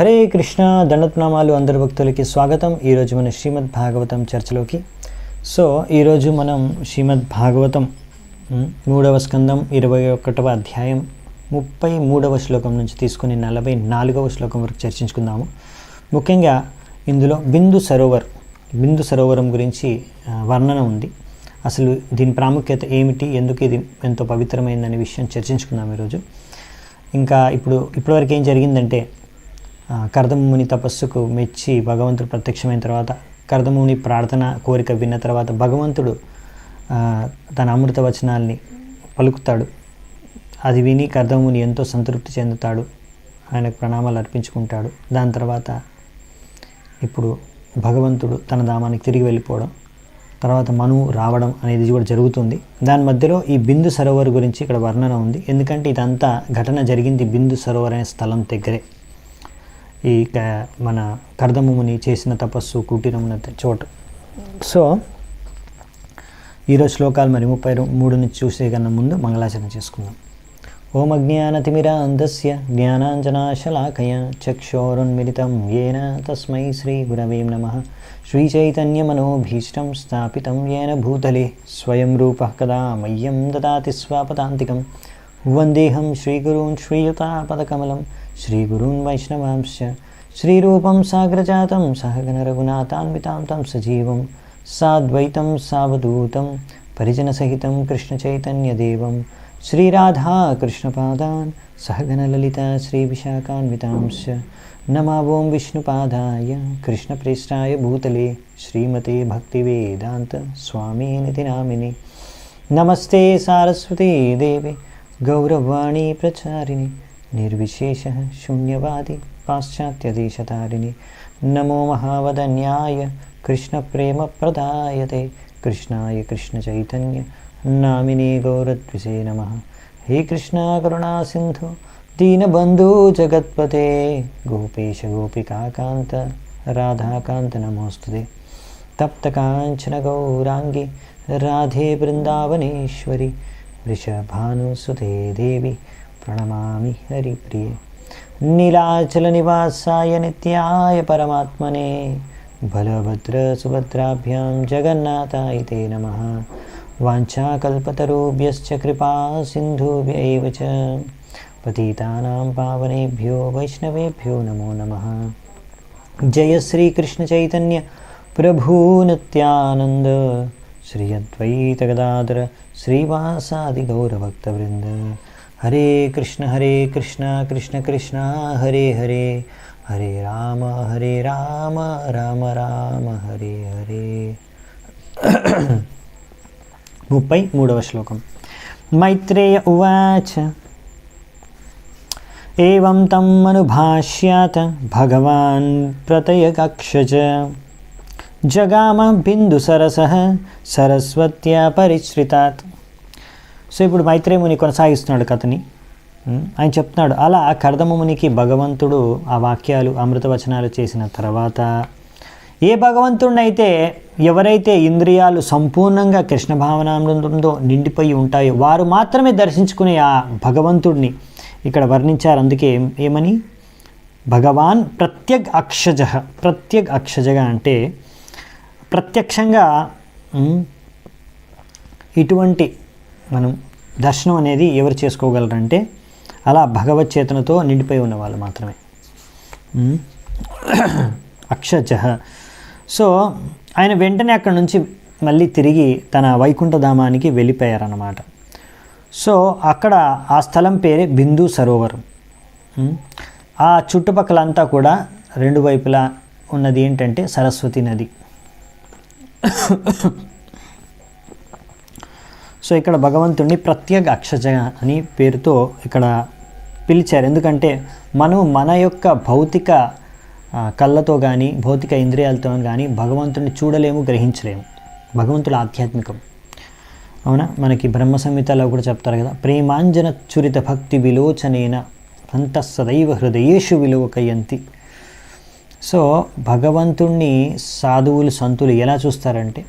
హరే కృష్ణ దండత్నామాలు అందరి భక్తులకి స్వాగతం. ఈరోజు మన శ్రీమద్ భాగవతం చర్చలోకి. సో ఈరోజు మనం శ్రీమద్ భాగవతం మూడవ స్కందం ఇరవై ఒకటవ అధ్యాయం ముప్పై మూడవ శ్లోకం నుంచి తీసుకుని నలభై నాలుగవ శ్లోకం వరకు చర్చించుకుందాము. ముఖ్యంగా ఇందులో బిందు సరోవర్ బిందు సరోవరం గురించి వర్ణన ఉంది. అసలు దీని ప్రాముఖ్యత ఏమిటి ఎందుకు ఇది ఎంతో పవిత్రమైందనే విషయం చర్చించుకుందాం ఈరోజు. ఇంకా ఇప్పుడు ఇప్పటివరకు ఏం జరిగిందంటే కర్దముని తపస్సుకు మెచ్చి భగవంతుడు ప్రత్యక్షమైన తర్వాత కర్దముని ప్రార్థన కోరిక విన్న తర్వాత భగవంతుడు తన అమృత వచనాల్ని పలుకుతాడు. అది విని కర్దముని ఎంతో సంతృప్తి చెందుతాడు. ఆయనకు ప్రణామాలు అర్పించుకుంటాడు. దాని తర్వాత ఇప్పుడు భగవంతుడు తన ధామానికి తిరిగి వెళ్ళిపోవడం తర్వాత మనువు రావడం అనేది కూడా జరుగుతుంది. దాని మధ్యలో ఈ బిందు సరోవర్ గురించి ఇక్కడ వర్ణన ఉంది. ఎందుకంటే ఇదంతా ఘటన జరిగింది బిందు సరోవర్ అనే స్థలం దగ్గరే. ఈ మన కర్దముని చేసిన తపస్సు కుటీరమున చోటు. సో ఈరోజు శ్లోకాలు మరి ముప్పై రెం- మూడు నుంచి చూసే కన్నా ముందు మంగళాచరణ చేసుకుందాం. ఓం అజ్ఞానతిమిరాంధస్య జ్ఞానాంజనాశలాకయ చక్షోరున్మిలితం ఏన తస్మై శ్రీ గురవే నమ. శ్రీచైతన్యమనోభీష్టం స్థాపితం ఏన భూతలే స్వయం రూప కదా మయ్యం దదాతి స్వాపదాంతికం. వందేహం శ్రీగురూన్ శ్రీయుతాపదకమలం श्रीगुरून् वैष्णवांश्च, श्रीरूपं साग्रजातं सहगनरघुनाथान्वितां तं सजीवं, साद्वैतं सावधूतं, परिजनसहितं कृष्णचैतन्यदेवं श्रीराधाकृष्णपादान् सहगनललिता श्रीविशाखान्वितांश्च। नमावों विष्णुपादाय, कृष्णप्रेष्ठाय भूतले, श्रीमते भक्तिवेदान्त स्वामीनिति नामिनि नमस्ते सारस्वती देवे, गौरवाणी प्रचारिणी। निर्विशेषः शून्यवादी पाश्चात्यदेशतारिणी। नमो महावदन्याय कृष्णप्रेमप्रदायते कृष्णाय कृष्णचैतन्य नामिने गौरद्विषे नमः। हे कृष्णाकरुणासिन्धु करुणासिन्धो दीनबन्धो जगत्पते गोपेशगोपिकान्त राधाकान्तनमोऽस्तु ते तप्तकाञ्चनगौराङ्गे राधे वृन्दावनेश्वरि वृषभानुसुते देवि प्रणमामि हरिप्रिय। नीलाचलनिवासाय नित्याय परमात्मने, बलभद्रसुभद्राभ्यां जगन्नाथाय ते नमः। वाञ्छाकल्पतरुभ्यश्च कृपा सिन्धुभ्य च। पतितानां पावनेभ्यो, वैष्णवेभ्यो नमो नमः। जय श्रीकृष्णचैतन्य प्रभुनत्यानन्द श्री अद्वैतगदाधर श्रीवासादिगौरभक्तवृन्द। జయ శ్రీకృష్ణ చైతన్య ప్రభూ నిత్యానంద శ్రీ అద్వైత గదాధర శ్రీవాసాది గౌరభక్తవృంద హరే కృష్ణ హరే కృష్ణ కృష్ణ కృష్ణ హరే హరే హరే రామ హరే రామ రామ రామ హరే హరే ముప్పై మూడవ శ్లోకం మైత్రేయ ఉవాచ ఏం తమ్ అనుభాష్యాత భగవాన్ ప్రతయకక్ష జగామ బిందు సరస సరస్వత్యా పరిశ్రితాత్ సో ఇప్పుడు మైత్రేయముని కొనసాగిస్తున్నాడు కథని. ఆయన చెప్తున్నాడు అలా కర్దమమునికి భగవంతుడు ఆ వాక్యాలు అమృతవచనాలు చేసిన తర్వాత ఏ భగవంతుడినైతే ఎవరైతే ఇంద్రియాలు సంపూర్ణంగా కృష్ణ భావనామృతంతో నిండిపోయి ఉంటాయో వారు మాత్రమే దర్శించుకునే ఆ భగవంతుడిని ఇక్కడ వర్ణించారు. అందుకే ఏమని? భగవాన్ ప్రత్యగ్ అక్షజ. ప్రత్యగ్ అక్షజగా అంటే ప్రత్యక్షంగా ఇటువంటి మనం దర్శనం అనేది ఎవరు చేసుకోగలరంటే అలా భగవత్ చేతనతో నిండిపోయి ఉన్న వాళ్ళు మాత్రమే. అక్షజహ సో ఆయన వెంటనే అక్కడ నుంచి మళ్ళీ తిరిగి తన వైకుంఠధామానికి వెళ్ళిపోయారన్నమాట. సో అక్కడ ఆ స్థలం పేరే బిందు సరోవరం. ఆ ఆ చుట్టుపక్కలంతా కూడా రెండు వైపులా ఉన్నది ఏంటంటే సరస్వతి నది. సో ఇక్కడ భగవంతుడిని ప్రత్యేక అక్షజ అని పేరుతో ఇక్కడ పిలిచారు. ఎందుకంటే మనం మన యొక్క భౌతిక కళ్ళతో కానీ భౌతిక ఇంద్రియాలతో కానీ భగవంతుని చూడలేము గ్రహించలేము. భగవంతుడు ఆధ్యాత్మికం. అవునా? మనకి బ్రహ్మ సంహితలో కూడా చెప్తారు కదా ప్రేమాంజన చురిత భక్తి విలోచనేన అంత సదైవ హృదయేషు విలువకయంతి సో భగవంతుణ్ణి సాధువులు సంతులు ఎలా చూస్తారంటే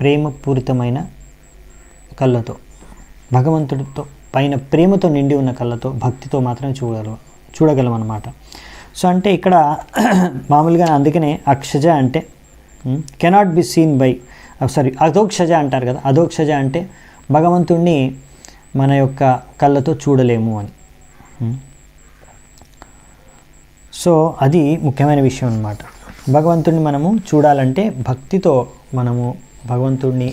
ప్రేమపూరితమైన కళ్ళతో భగవంతుడితో పైన ప్రేమతో నిండి ఉన్న కళ్ళతో భక్తితో మాత్రమే చూడగలం చూడగలం అనమాట సో అంటే ఇక్కడ మామూలుగా అందుకనే అక్షజ అంటే cannot be seen by sorry Adhokshaja అంటారు కదా అధోక్షజ అంటే భగవంతుణ్ణి మన యొక్క కళ్ళతో చూడలేము అని. సో అది ముఖ్యమైన విషయం అన్నమాట. భగవంతుడిని మనము చూడాలంటే భక్తితో మనము భగవంతుడిని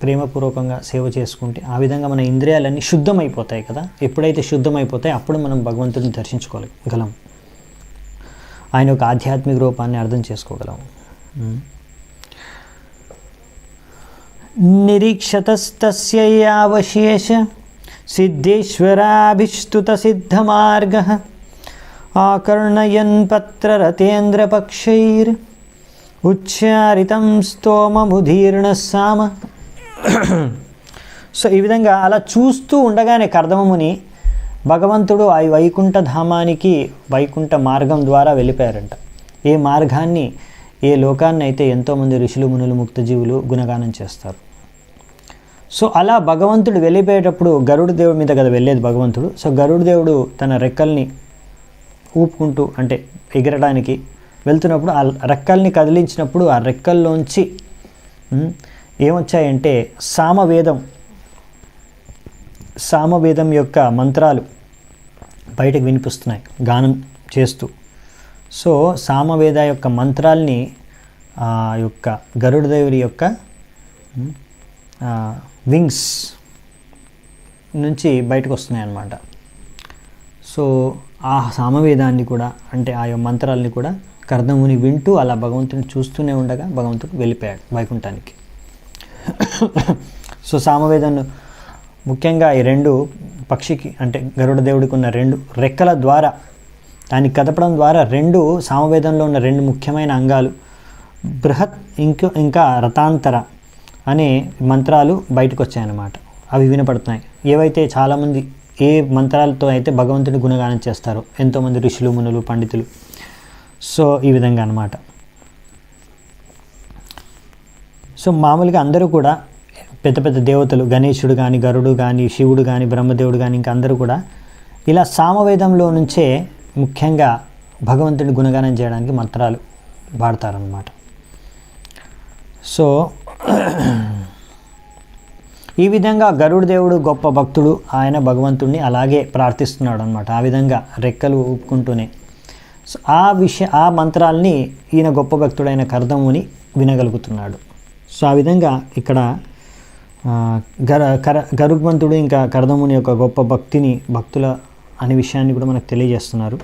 ప్రేమపూర్వకంగా సేవ చేసుకుంటే ఆ విధంగా మన ఇంద్రియాలన్నీ శుద్ధమైపోతాయి కదా? ఎప్పుడైతే శుద్ధమైపోతాయి అప్పుడు మనం భగవంతుడిని దర్శించుకోగలం ఆయన యొక్క ఆధ్యాత్మిక రూపాన్ని అర్థం చేసుకోగలం. ఉమ్. నిరీక్షతస్తస్యవశేష సిద్ధేశ్వరాభిష్టుత సిద్ధమార్గ ఆకర్ణయన్ పత్రరతేంద్రపక్షైర్ ఉచ్చారితం స్తోమముదీర్ణ సామ సో ఈ విధంగా అలా చూస్తూ ఉండగానే కర్దమముని భగవంతుడు ఆ వైకుంఠ ధామానికి వైకుంఠ మార్గం ద్వారా వెళ్ళిపోయారంట. ఏ మార్గాన్ని ఏ లోకాన్ని అయితే ఎంతోమంది ఋషులు మునులు ముక్తజీవులు గుణగానం చేస్తారు. సో అలా భగవంతుడు వెళ్ళిపోయేటప్పుడు గరుడు దేవుడి మీద కదా వెళ్ళేది భగవంతుడు. సో గరుడు దేవుడు తన రెక్కల్ని ఊపుకుంటూ అంటే ఎగరడానికి వెళ్తున్నప్పుడు ఆ రెక్కల్ని కదిలించినప్పుడు ఆ రెక్కల్లోంచి ఏమొచ్చాయంటే సామవేదం. సామవేదం యొక్క మంత్రాలు బయటకు వినిపిస్తున్నాయి గానం చేస్తూ. సో సామవేద యొక్క మంత్రాల్ని ఆ యొక్క గరుడదేవుడి యొక్క వింగ్స్ నుంచి బయటకు వస్తున్నాయి అన్నమాట. సో ఆ సామవేదాన్ని కూడా అంటే ఆ యొక్క మంత్రాలని కూడా కర్ధముని వింటూ అలా భగవంతుని చూస్తూనే ఉండగా భగవంతుడు వెళ్ళిపోయాడు వైకుంఠానికి. సో సామవేదను ముఖ్యంగా ఈ రెండు పక్షికి అంటే గరుడ దేవుడికి ఉన్న రెండు రెక్కల ద్వారా దాన్ని కదపడం ద్వారా రెండు సామవేదంలో ఉన్న రెండు ముఖ్యమైన అంగాలు బృహత్ ఇంక ఇంకా రథాంతర అనే మంత్రాలు బయటకు వచ్చాయన్నమాట అవి వినపడుతున్నాయి. ఏవైతే చాలామంది ఏ మంత్రాలతో అయితే భగవంతుడి గుణగానం చేస్తారో ఎంతోమంది ఋషులు మునులు పండితులు సో ఈ విధంగా అన్నమాట. సో మామూలుగా అందరూ కూడా పెద్ద పెద్ద దేవతలు గణేశుడు కానీ గరుడు కానీ శివుడు కానీ బ్రహ్మదేవుడు కానీ ఇంకా అందరూ కూడా ఇలా సామవేదంలో నుంచే ముఖ్యంగా భగవంతుడి గుణగానం చేయడానికి మంత్రాలు వాడతారనమాట సో ఈ విధంగా గరుడు దేవుడు గొప్ప భక్తుడు ఆయన భగవంతుడిని అలాగే ప్రార్థిస్తున్నాడు అనమాట ఆ విధంగా రెక్కలు ఊపుకుంటూనే. సో ఆ విషయ ఆ మంత్రాల్ని ఈయన గొప్ప భక్తుడైన కర్దముని వినగలుగుతున్నాడు. సో ఆ విధంగా ఇక్కడ గర కర గరుగ్మంతుడు ఇంకా కరదముని యొక్క గొప్ప భక్తిని భక్తుల అనే విషయాన్ని కూడా మనకు తెలియజేస్తున్నారు.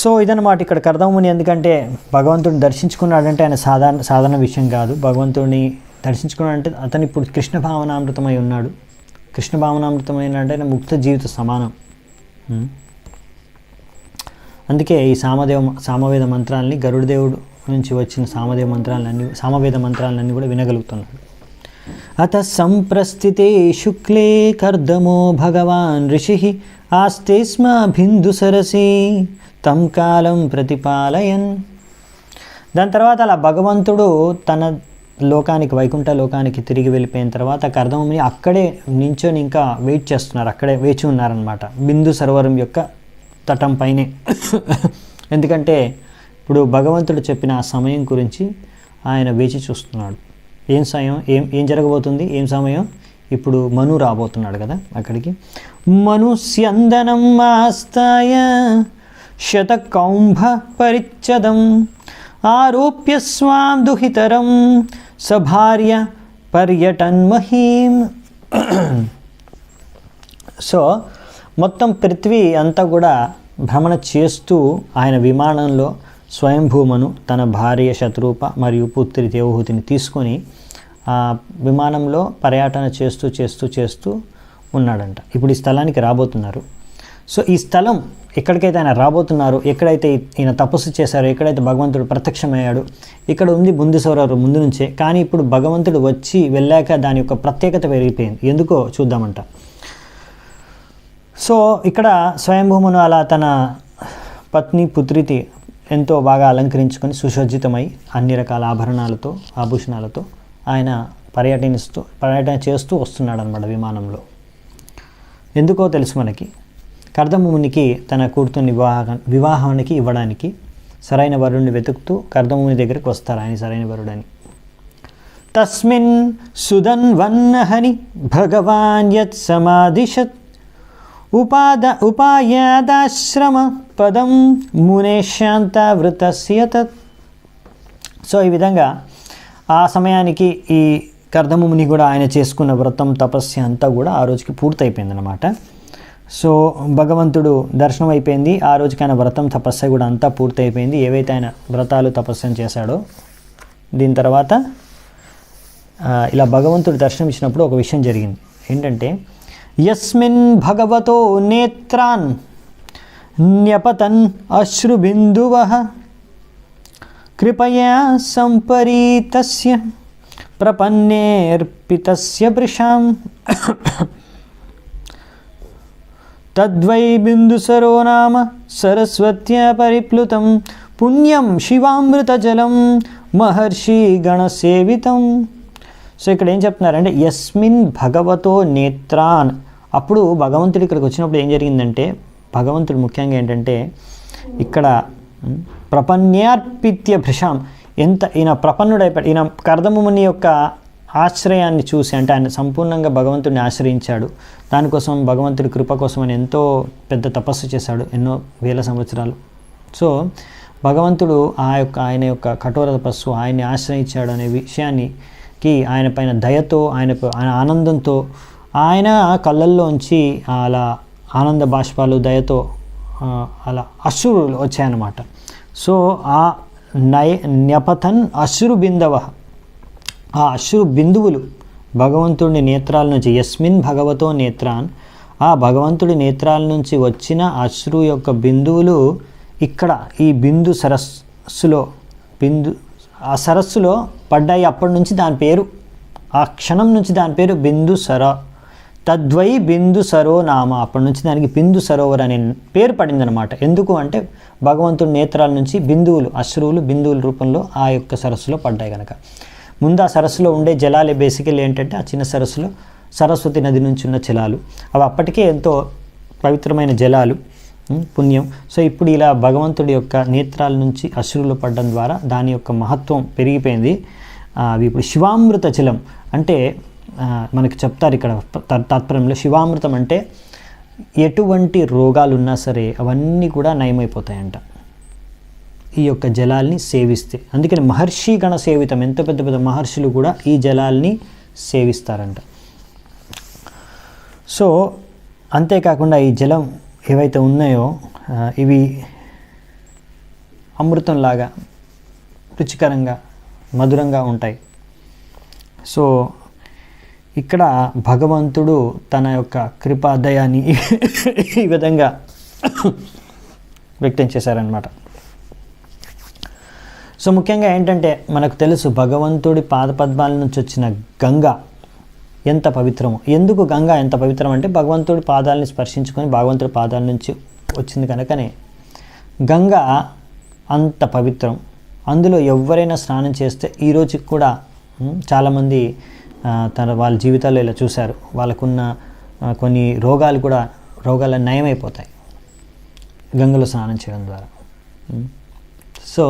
సో ఇదన్నమాట ఇక్కడ కరదముని ఎందుకంటే భగవంతుడిని దర్శించుకున్నాడంటే ఆయన సాధారణ సాధారణ విషయం కాదు. భగవంతుడిని దర్శించుకున్నాడంటే అతను ఇప్పుడు కృష్ణ భావనామృతమై ఉన్నాడు. కృష్ణ భావనామృతమైన అంటే ఆయన ముక్త జీవిత సమానం. అందుకే ఈ సామదేవ సామవేద మంత్రాల్ని గరుడదేవుడు నుంచి వచ్చిన సామదేవ మంత్రాలన్నీ సామవేద మంత్రాలన్నీ కూడా వినగలుగుతున్నాడు అత సంప్రస్థితే శుక్లే కర్దమో భగవాన్ ఋషి ఆస్తే స్మ బిందు సరసి తం కాలం ప్రతిపాలయన్. దాని తర్వాత అలా భగవంతుడు తన లోకానికి వైకుంఠ లోకానికి తిరిగి వెళ్ళిపోయిన తర్వాత కర్దముని అక్కడే నించొని ఇంకా వెయిట్ చేస్తున్నారు అక్కడే వేచి ఉన్నారనమాట బిందు సరోవరం యొక్క తటం పైనే. ఎందుకంటే ఇప్పుడు భగవంతుడు చెప్పిన ఆ సమయం గురించి ఆయన వేచి చూస్తున్నాడు. ఏం సమయం? ఏం ఏం జరగబోతుంది? ఏం సమయం? ఇప్పుడు మను రాబోతున్నాడు కదా అక్కడికి. మనుస్యందనం ఆస్తాయ శతకౌంభ పరిచ్ఛదం ఆరోప్య స్వాం దుహితరం సభార్య పర్యటన్మహీం. సో మొత్తం పృథ్వీ అంతా కూడా భ్రమణ చేస్తూ ఆయన విమానంలో స్వయంభూమను తన భార్య శత్రూప మరియు పుత్రి దేవహూతిని తీసుకొని ఆ విమానంలో పర్యటన చేస్తూ చేస్తూ చేస్తూ ఉన్నాడంట. ఇప్పుడు ఈ స్థలానికి రాబోతున్నారు. సో ఈ స్థలం ఎక్కడికైతే ఆయన రాబోతున్నారు ఎక్కడైతే ఈయన తపస్సు చేశారో ఎక్కడైతే భగవంతుడు ప్రత్యక్షమయ్యాడు ఇక్కడ ఉంది బుంది సౌరవరు ముందు నుంచే. కానీ ఇప్పుడు భగవంతుడు వచ్చి వెళ్ళాక దాని యొక్క ప్రత్యేకత పెరిగిపోయింది. ఎందుకో చూద్దామంట. సో ఇక్కడ స్వయంభూమును అలా తన పత్ని పుత్రితి ఎంతో బాగా అలంకరించుకొని సుసజ్జితమై అన్ని రకాల ఆభరణాలతో ఆభూషణాలతో ఆయన పర్యటనిస్తూ పర్యటన చేస్తూ వస్తున్నాడు అనమాట విమానంలో. ఎందుకో తెలుసు మనకి. కర్దమునికి తన కూతుర్ని వివాహ వివాహానికి ఇవ్వడానికి సరైన వరుణ్ణి వెతుకుతూ కర్దముని దగ్గరికి వస్తారు ఆయన సరైన వరుడని. తస్మిన్ సుధన్వన్నహని భగవాన్ యత్ సమాధిషత్ ఉపాద ఉపాయాదాశ్రమ పదం మునేశాంతావృతస్య తత్. సో ఈ విధంగా ఆ సమయానికి ఈ కర్ధముని కూడా ఆయన చేసుకున్న వ్రతం తపస్య అంతా కూడా ఆ రోజుకి పూర్తయిపోయింది అనమాట సో భగవంతుడు దర్శనం అయిపోయింది. ఆ రోజుకి ఆయన వ్రతం తపస్య కూడా అంతా పూర్తయిపోయింది. ఏవైతే ఆయన వ్రతాలు తపస్యం చేశాడో దీని తర్వాత ఇలా భగవంతుడు దర్శనం ఇచ్చినప్పుడు ఒక విషయం జరిగింది. ఏంటంటే यस्मिन् भगवतो नेत्रान् न्यपतन् अश्रुबिन्दुवः। कृपया सम्परीतस्य प्रपन्नेऽर्पितस्य वृषाम्। तद्वै बिन्दुसरो नाम सरस्वत्या परिप्लुतं। पुण्यं शिवामृतजलं महर्षिगणसेवितम्। సో ఇక్కడ ఏం చెప్తున్నారంటే యస్మిన్ భగవతో నేత్రాన్. అప్పుడు భగవంతుడు ఇక్కడికి వచ్చినప్పుడు ఏం జరిగిందంటే భగవంతుడు ముఖ్యంగా ఏంటంటే ఇక్కడ ప్రపన్యార్పిత్య భృషాం. ఎంత ఈయన ప్రపన్నుడైపోయాడు ఈయన కర్దముని యొక్క ఆశ్రయాన్ని చూసి అంటే ఆయన సంపూర్ణంగా భగవంతుడిని ఆశ్రయించాడు. దానికోసం భగవంతుడి కృప కోసం ఆయన ఎంతో పెద్ద తపస్సు చేశాడు ఎన్నో వేల సంవత్సరాలు. సో భగవంతుడు ఆ యొక్క ఆయన యొక్క కఠోర తపస్సు ఆయన్ని ఆశ్రయించాడు అనే విషయాన్ని కి ఆయన పైన దయతో ఆయన ఆయన ఆనందంతో ఆయన కళ్ళల్లోంచి అలా ఆనంద బాష్పాలు దయతో అలా అశ్రులు వచ్చాయన్నమాట. సో ఆ నయ న్యపథన్ అశ్రు బిందవ. ఆ అశ్రు బిందువులు భగవంతుడి నేత్రాల నుంచి యస్మిన్ భగవతో నేత్రాన్ ఆ భగవంతుడి నేత్రాల నుంచి వచ్చిన అశ్రు యొక్క బిందువులు ఇక్కడ ఈ బిందు సరస్సులో బిందు ఆ సరస్సులో పడ్డాయి అప్పటి నుంచి దాని పేరు. ఆ క్షణం నుంచి దాని పేరు బిందు సర. తద్వై బిందు సరో నామ. అప్పటి నుంచి దానికి బిందు సరోవర్ అనే పేరు పడిందనమాట ఎందుకు అంటే భగవంతుడి నేత్రాల నుంచి బిందువులు అశ్రువులు బిందువుల రూపంలో ఆ యొక్క సరస్సులో పడ్డాయి కనుక ముందు ఆ సరస్సులో ఉండే జలాలే బేసికల్లీ ఏంటంటే ఆ చిన్న సరస్సులో సరస్వతి నది నుంచి ఉన్న జలాలు. అవి అప్పటికే ఎంతో పవిత్రమైన జలాలు. పుణ్యం. సో ఇప్పుడు ఇలా భగవంతుడి యొక్క నేత్రాల నుంచి అశ్రువులు పడడం ద్వారా దాని యొక్క మహత్వం పెరిగిపోయింది. అవి ఇప్పుడు శివామృత జలం అంటే మనకు మనకి చెప్తారు ఇక్కడ త- తాత్పర్యంలో శివామృతం అంటే ఎటువంటి రోగాలు ఉన్నా సరే అవన్నీ కూడా నయమైపోతాయంట. ఈ యొక్క జలాల్ని సేవిస్తే. అందుకని మహర్షి గణ సేవితం ఎంత పెద్ద పెద్ద మహర్షులు కూడా ఈ జలాల్ని సేవిస్తారంట. సో అంతేకాకుండా ఈ జలం ఏవైతే ఉన్నాయో ఇవి అమృతంలాగా రుచికరంగా మధురంగా ఉంటాయి. సో ఇక్కడ భగవంతుడు తన యొక్క కృపాదయాన్ని ఈ విధంగా వ్యక్తం చేశారనమాట సో ముఖ్యంగా ఏంటంటే మనకు తెలుసు భగవంతుడి పాదపద్మాల నుంచి వచ్చిన గంగ ఎంత పవిత్రమో. ఎందుకు గంగా ఎంత పవిత్రం అంటే భగవంతుడి పాదాలని స్పర్శించుకొని భగవంతుడి పాదాల నుంచి వచ్చింది కనుకనే గంగ అంత పవిత్రం. అందులో ఎవరైనా స్నానం చేస్తే ఈ రోజుకి కూడా చాలామంది తన వాళ్ళ జీవితాల్లో ఇలా చూశారు. వాళ్ళకున్న కొన్ని రోగాలు కూడా రోగాలు నయమైపోతాయి గంగలో స్నానం చేయడం ద్వారా. సో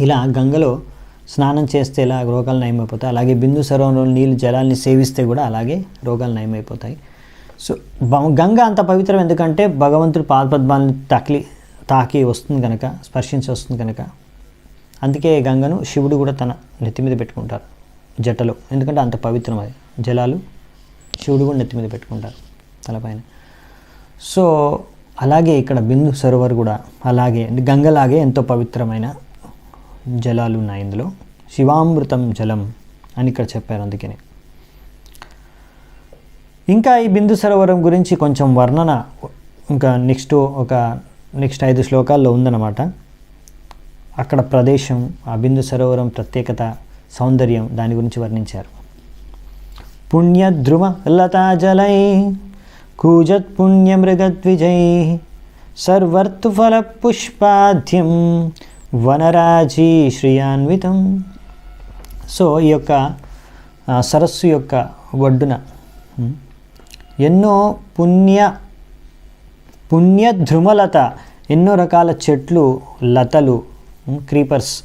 ఇలా గంగలో స్నానం చేస్తే ఇలా రోగాలు నయమైపోతాయి? అలాగే బిందు సరోవరంలో నీళ్ళు జలాల్ని సేవిస్తే కూడా అలాగే రోగాలు నయమైపోతాయి. సో గంగ అంత పవిత్రం ఎందుకంటే భగవంతుడు పాదపద్మాలను తకిలి తాకి వస్తుంది కనుక స్పర్శించి వస్తుంది కనుక అందుకే గంగను శివుడు కూడా తన నెత్తి మీద పెట్టుకుంటారు జటలో. ఎందుకంటే అంత పవిత్రం అది. జలాలు శివుడు కూడా నెత్తి మీద పెట్టుకుంటారు తలపైన సో అలాగే ఇక్కడ బిందు సరోవర్ కూడా అలాగే గంగలాగే ఎంతో పవిత్రమైన జలాలు ఉన్నాయి ఇందులో. శివామృతం జలం అని ఇక్కడ చెప్పారు అందుకని. ఇంకా ఈ బిందు సరోవరం గురించి కొంచెం వర్ణన ఇంకా నెక్స్ట్ ఒక నెక్స్ట్ ఐదు శ్లోకాల్లో ఉందన్నమాట. అక్కడ ప్రదేశం ఆ బిందు సరోవరం ప్రత్యేకత సౌందర్యం దాని గురించి వర్ణించారు. పుణ్యద్రుమ లతాజలై కూజత్ పుణ్యమృగద్విజై సర్వర్తుఫల పుష్పాద్యం వనరాజీ శ్రియాన్వితం. సో ఈ యొక్క సరస్సు యొక్క ఒడ్డున ఎన్నో పుణ్య పుణ్యధ్రుమలత ఎన్నో రకాల చెట్లు లతలు క్రీపర్స్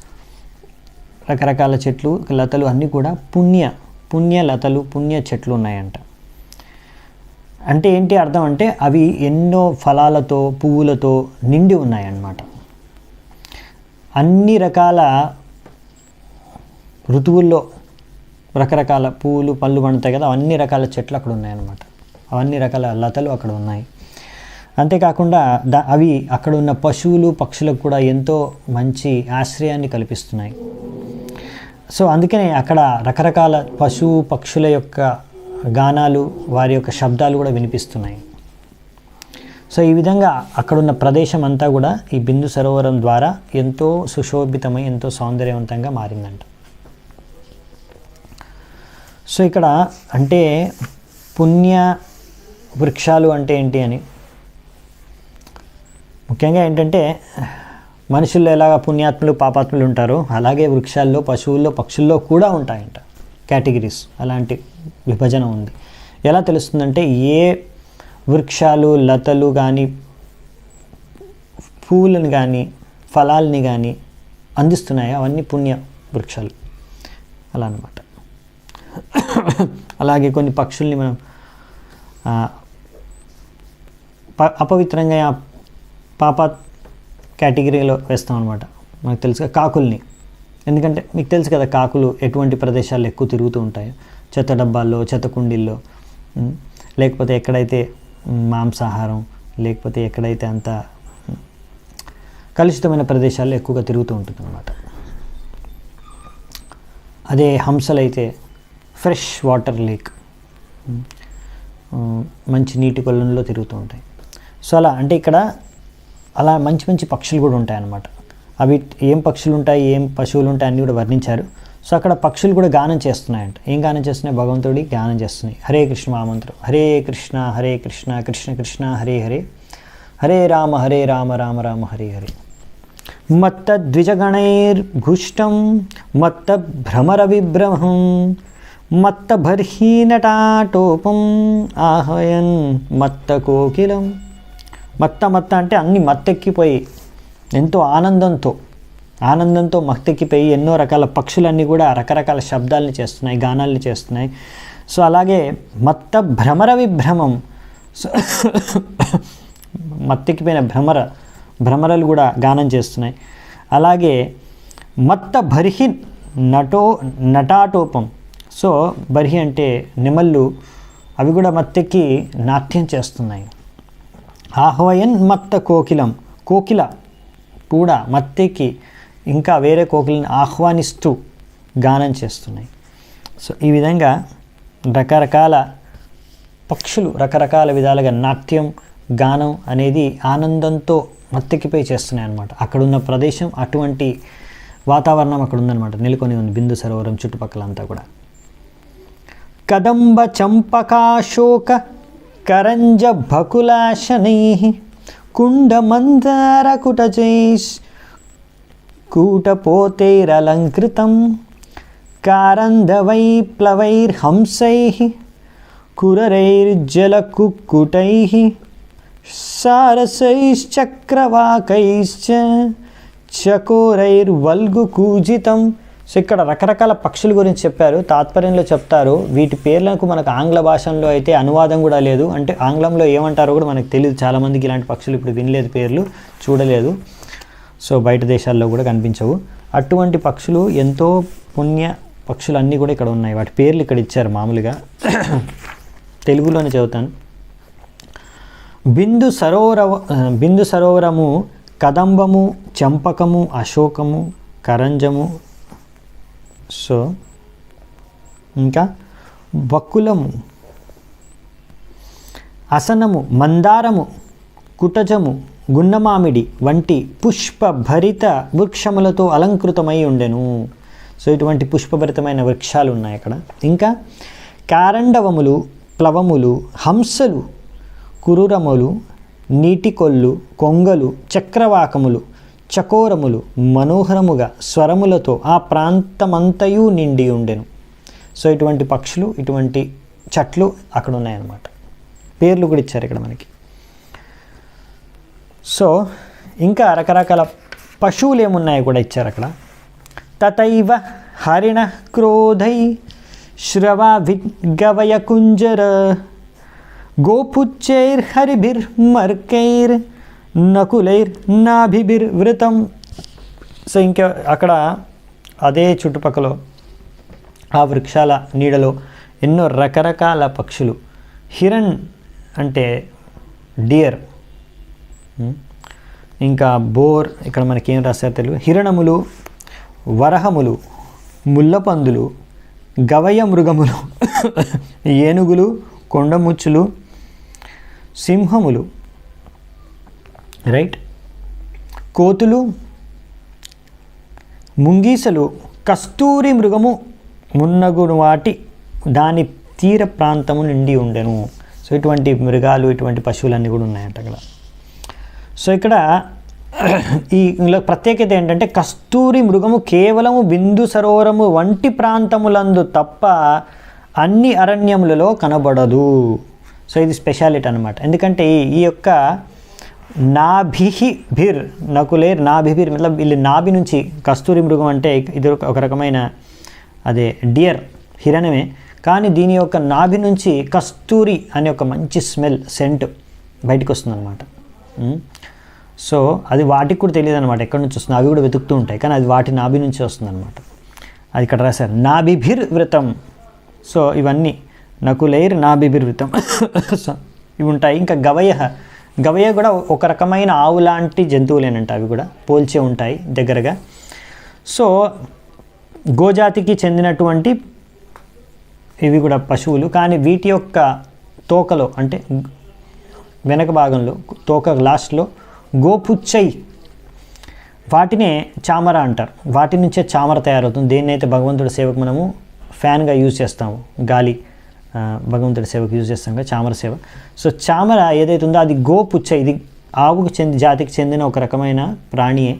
రకరకాల చెట్లు లతలు అన్నీ కూడా పుణ్య పుణ్య లతలు పుణ్య చెట్లు ఉన్నాయంట. అంటే ఏంటి అర్థం అంటే అవి ఎన్నో ఫలాలతో పువ్వులతో నిండి ఉన్నాయన్నమాట. అన్ని రకాల ఋతువుల్లో రకరకాల పూలు పళ్ళు పండుతాయి కదా అన్ని రకాల చెట్లు అక్కడ ఉన్నాయన్నమాట. అవన్నీ రకాల లతలు అక్కడ ఉన్నాయి. అంతేకాకుండా దా అవి అక్కడ ఉన్న పశువులు పక్షులకు కూడా ఎంతో మంచి ఆశ్రయాన్ని కల్పిస్తున్నాయి. సో అందుకనే అక్కడ రకరకాల పశువు పక్షుల యొక్క గానాలు వారి యొక్క శబ్దాలు కూడా వినిపిస్తున్నాయి. సో ఈ విధంగా అక్కడున్న ప్రదేశం అంతా కూడా ఈ బిందు సరోవరం ద్వారా ఎంతో సుశోభితమై ఎంతో సౌందర్యవంతంగా మారిందంట. సో ఇక్కడ అంటే పుణ్య వృక్షాలు అంటే ఏంటి అని? ముఖ్యంగా ఏంటంటే మనుషుల్లో ఎలాగ పుణ్యాత్ములు పాపాత్ములు ఉంటారో అలాగే వృక్షాల్లో పశువుల్లో పక్షుల్లో కూడా ఉంటాయంట. కేటగిరీస్. అలాంటి విభజన ఉంది. ఎలా తెలుస్తుందంటే ఏ వృక్షాలు లతలు కానీ పూలను కానీ ఫలాల్ని కానీ అందిస్తున్నాయి? అవన్నీ పుణ్య వృక్షాలు. అలా అన్నమాట. అలాగే కొన్ని పక్షుల్ని మనం ప- అపవిత్రంగా ఆ పాప కేటగిరీలో వేస్తాం అనమాట మనకు తెలుసు కాకుల్ని. ఎందుకంటే మీకు తెలుసు కదా కాకులు ఎటువంటి ప్రదేశాల్లో ఎక్కువ తిరుగుతూ ఉంటాయో. చెత్త డబ్బాల్లో చెత్త కుండీల్లో. లేకపోతే ఎక్కడైతే మాంసాహారం లేకపోతే ఎక్కడైతే అంత కలుషితమైన ప్రదేశాల్లో ఎక్కువగా తిరుగుతూ ఉంటుంది అనమాట అదే హంసలైతే ఫ్రెష్ వాటర్ లేక్ మంచి నీటి కొలంలో తిరుగుతూ ఉంటాయి. సో అలా అంటే ఇక్కడ అలా మంచి మంచి పక్షులు కూడా ఉంటాయన్నమాట. అవి ఏం పక్షులు ఉంటాయి ఏం పశువులు ఉంటాయి అన్నీ కూడా వర్ణించారు. సో అక్కడ పక్షులు కూడా గానం చేస్తున్నాయంట. ఏం గానం చేస్తున్నాయి? భగవంతుడి గానం చేస్తున్నాయి. హరే కృష్ణ మహామంత్రం. హరే కృష్ణ హరే కృష్ణ కృష్ణ కృష్ణ హరే హరే. హరే రామ హరే రామ రామ రామ హరే హరే. మత్త ద్విజగణైర్భుష్టం మత్త భ్రమర విభ్రమం మత్త భర్హీనటాటోపం ఆహయన్ మత్త కోకిలం. మత్త మత్త అంటే అన్ని మత్తెక్కిపోయి ఎంతో ఆనందంతో. ఆనందంతో మక్తెక్కిపోయి ఎన్నో రకాల పక్షులన్నీ కూడా రకరకాల శబ్దాలని చేస్తున్నాయి గానాల్ని చేస్తున్నాయి. సో అలాగే మత్త భ్రమర విభ్రమం. సో మత్తెక్కిపోయిన భ్రమర భ్రమరలు కూడా గానం చేస్తున్నాయి. అలాగే మత్త బర్హి నటో నటాటోపం. సో బర్హి అంటే నిమల్లు అవి కూడా మత్తెక్కి నాట్యం చేస్తున్నాయి. ఆహ్వయన్ మత్త కోకిలం కోకిల కూడా మత్తెక్కి ఇంకా వేరే కోకిలని ఆహ్వానిస్తూ గానం చేస్తున్నాయి. సో ఈ విధంగా రకరకాల పక్షులు రకరకాల విధాలుగా నాట్యం గానం అనేది ఆనందంతో మత్తెక్కిపోయి చేస్తున్నాయి అనమాట అక్కడున్న ప్రదేశం అటువంటి వాతావరణం అక్కడ ఉందన్నమాట నెలకొని ఉంది బిందు సరోవరం చుట్టుపక్కలంతా కూడా. కదంబ చంపకాశోక కరంజ భకులాశనై కుండమందారకుటజైష్ కూటపోతైరలంకృతం కారందవైప్లవైర్హంసై కురరైర్జలకుక్కుటై సారసైశ్చక్రవాకైశ్చ చకోరైర్వల్గుకూజితం. సో ఇక్కడ రకరకాల పక్షుల గురించి చెప్పారు తాత్పర్యంలో చెప్తారు. వీటి పేర్లకు మనకు ఆంగ్ల భాషలో అయితే అనువాదం కూడా లేదు. అంటే ఆంగ్లంలో ఏమంటారో కూడా మనకు తెలియదు చాలామందికి ఇలాంటి పక్షులు ఇప్పుడు వినలేదు పేర్లు చూడలేదు. సో బయట దేశాల్లో కూడా కనిపించవు. అటువంటి పక్షులు ఎంతో పుణ్య పక్షులు అన్నీ కూడా ఇక్కడ ఉన్నాయి. వాటి పేర్లు ఇక్కడ ఇచ్చారు మామూలుగా. తెలుగులోనే చదువుతాను. బిందు సరోవర బిందు సరోవరము కదంబము చంపకము అశోకము కరంజము సో ఇంకా బక్కులము అసనము మందారము కుటజము గున్నమామిడి వంటి పుష్పభరిత వృక్షములతో అలంకృతమై ఉండెను. సో ఇటువంటి పుష్పభరితమైన వృక్షాలు ఉన్నాయి అక్కడ. ఇంకా కారండవములు ప్లవములు హంసలు కురురములు నీటికొల్లు కొంగలు చక్రవాకములు చకోరములు మనోహరముగా స్వరములతో ఆ ప్రాంతమంతయు నిండి ఉండెను. సో ఇటువంటి పక్షులు ఇటువంటి చెట్లు అక్కడ ఉన్నాయన్నమాట పేర్లు కూడా ఇచ్చారు ఇక్కడ మనకి. సో ఇంకా రకరకాల పశువులు ఏమున్నాయో కూడా ఇచ్చారు అక్కడ. తథైవ హరిణ క్రోధై శ్రవా విగవయ కుంజర గోపుచ్చైర్ హరిభిర్ మర్కైర్ నకులైర్ నాభిభిర్ వృతం సో ఇంకా అక్కడ అదే చుట్టుపక్కల ఆ వృక్షాల నీడలో ఎన్నో రకరకాల పక్షులు. హిరణ్ అంటే డియర్. Hmm? ఇంకా బోర్ ఇక్కడ మనకి ఏం రాశారు తెలుగు? హిరణములు వరహములు ముల్లపందులు గవయ మృగములు ఏనుగులు కొండముచ్చులు సింహములు రైట్? కోతులు ముంగీసలు కస్తూరి మృగము మున్నగుడు వాటి దాని తీర ప్రాంతము నిండి ఉండెను. సో ఇటువంటి మృగాలు ఇటువంటి పశువులన్నీ కూడా ఉన్నాయంట కదా సో ఇక్కడ ఈ ఇందులో ప్రత్యేకత ఏంటంటే కస్తూరి మృగము కేవలము బిందు సరోవరము వంటి ప్రాంతములందు తప్ప అన్ని అరణ్యములలో కనబడదు. సో ఇది స్పెషాలిటీ అనమాట ఎందుకంటే ఈ- యొక్క నాభిహి భిర్ నకులేర్ నాభిభిర్ మతలబ్ వీళ్ళు నాభి నుంచి కస్తూరి మృగం అంటే ఇది ఒక- ఒక రకమైన అదే డియర్ హిరణమే. కానీ దీని యొక్క నాభి నుంచి కస్తూరి అనే ఒక మంచి స్మెల్ సెంట్ బయటకు వస్తుంది అనమాట సో అది వాటికి కూడా తెలియదు అనమాట ఎక్కడి నుంచి వస్తుంది? అవి కూడా వెతుకుతూ ఉంటాయి. కానీ అది వాటి నాభి నుంచి వస్తుంది అనమాట అది ఇక్కడ రాశారు. నాభిభిర్ వ్రతం సో ఇవన్నీ నకులైర్ నాభిభిర్ వ్రతం సో ఇవి ఉంటాయి. ఇంకా గవయ గవయ కూడా ఒక రకమైన ఆవు లాంటి జంతువులేనంట అవి కూడా. పోల్చే ఉంటాయి దగ్గరగా. సో గోజాతికి చెందినటువంటి ఇవి కూడా పశువులు. కానీ వీటి యొక్క తోకలో అంటే వెనక భాగంలో తోక లాస్ట్లో గోపుచ్చై. వాటినే చామర అంటారు. వాటి నుంచే చామర తయారవుతుంది. దేన్నైతే భగవంతుడి సేవకు మనము ఫ్యాన్గా యూజ్ చేస్తాము గాలి భగవంతుడి సేవకు యూజ్ చేస్తాం కదా చామర సేవ. సో చామర ఏదైతే ఉందో అది గోపుచ్చ. ఇది ఆవుకు చెంది జాతికి చెందిన ఒక రకమైన ప్రాణియే.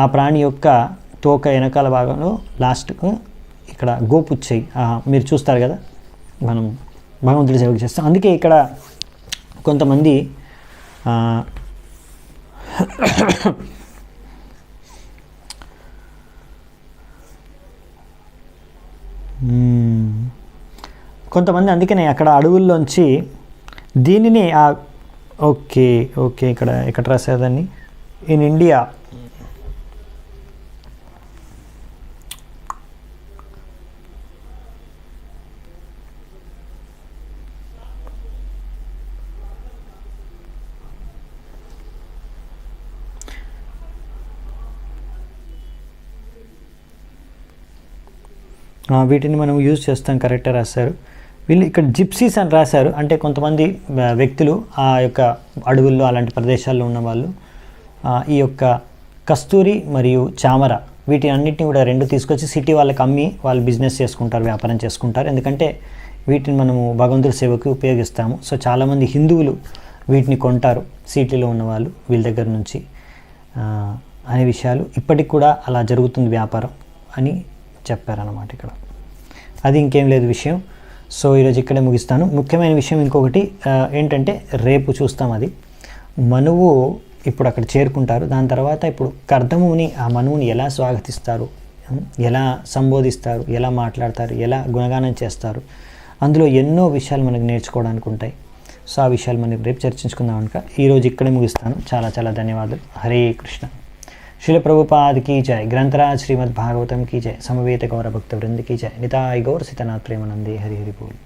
ఆ ప్రాణి యొక్క తోక వెనకాల భాగంలో లాస్ట్కు ఇక్కడ గోపుచ్చై. మీరు చూస్తారు కదా మనం భగవంతుడి సేవకు చేస్తాం. అందుకే ఇక్కడ కొంతమంది Hmm. కొంతమంది అందుకనే అక్కడ అడవుల్లోంచి దీనిని ఓకే ఓకే ఇక్కడ ఎక్కడ రాసేదాన్ని ఇన్ ఇండియా వీటిని మనం యూజ్ చేస్తాం కరెక్ట్గా రాశారు. వీళ్ళు ఇక్కడ జిప్సీస్ అని రాశారు. అంటే కొంతమంది వ్యక్తులు ఆ యొక్క అడవుల్లో అలాంటి ప్రదేశాల్లో ఉన్న వాళ్ళు ఈ యొక్క కస్తూరి మరియు చామర వీటి అన్నిటిని కూడా రెండు తీసుకొచ్చి సిటీ వాళ్ళకి అమ్మి వాళ్ళు బిజినెస్ చేసుకుంటారు వ్యాపారం చేసుకుంటారు. ఎందుకంటే వీటిని మనము భగవంతుడి సేవకి ఉపయోగిస్తాము. సో చాలామంది హిందువులు వీటిని కొంటారు సిటీలో ఉన్న వాళ్ళు వీళ్ళ దగ్గర నుంచి. అనే విషయాలు ఇప్పటికి కూడా అలా జరుగుతుంది వ్యాపారం అని చెప్పారన్నమాట ఇక్కడ. అది ఇంకేం లేదు విషయం. సో ఈరోజు ఇక్కడే ముగిస్తాను. ముఖ్యమైన విషయం ఇంకొకటి ఏంటంటే రేపు చూస్తాం అది. మనువు ఇప్పుడు అక్కడ చేరుకుంటారు. దాని తర్వాత ఇప్పుడు కర్దముని ఆ మనువుని ఎలా స్వాగతిస్తారు? ఎలా సంబోధిస్తారు? ఎలా మాట్లాడతారు? ఎలా గుణగానం చేస్తారు? అందులో ఎన్నో విషయాలు మనకు నేర్చుకోవడానికి ఉంటాయి. సో ఆ విషయాలు మనం రేపు చర్చించుకుందాం కనుక. ఈరోజు ఇక్కడే ముగిస్తాను. చాలా చాలా ధన్యవాదాలు. హరే కృష్ణ. શિલ પ્રભુપાદ કી જય ગ્રંથરાજ શ્રીમદ ભાગવતમ કી જય સમવેત ગૌર ભક્તવૃંદ કી જય નિતાય ગૌર સીતાનાથ પ્રેમાનંદે હરિહરિ બોલ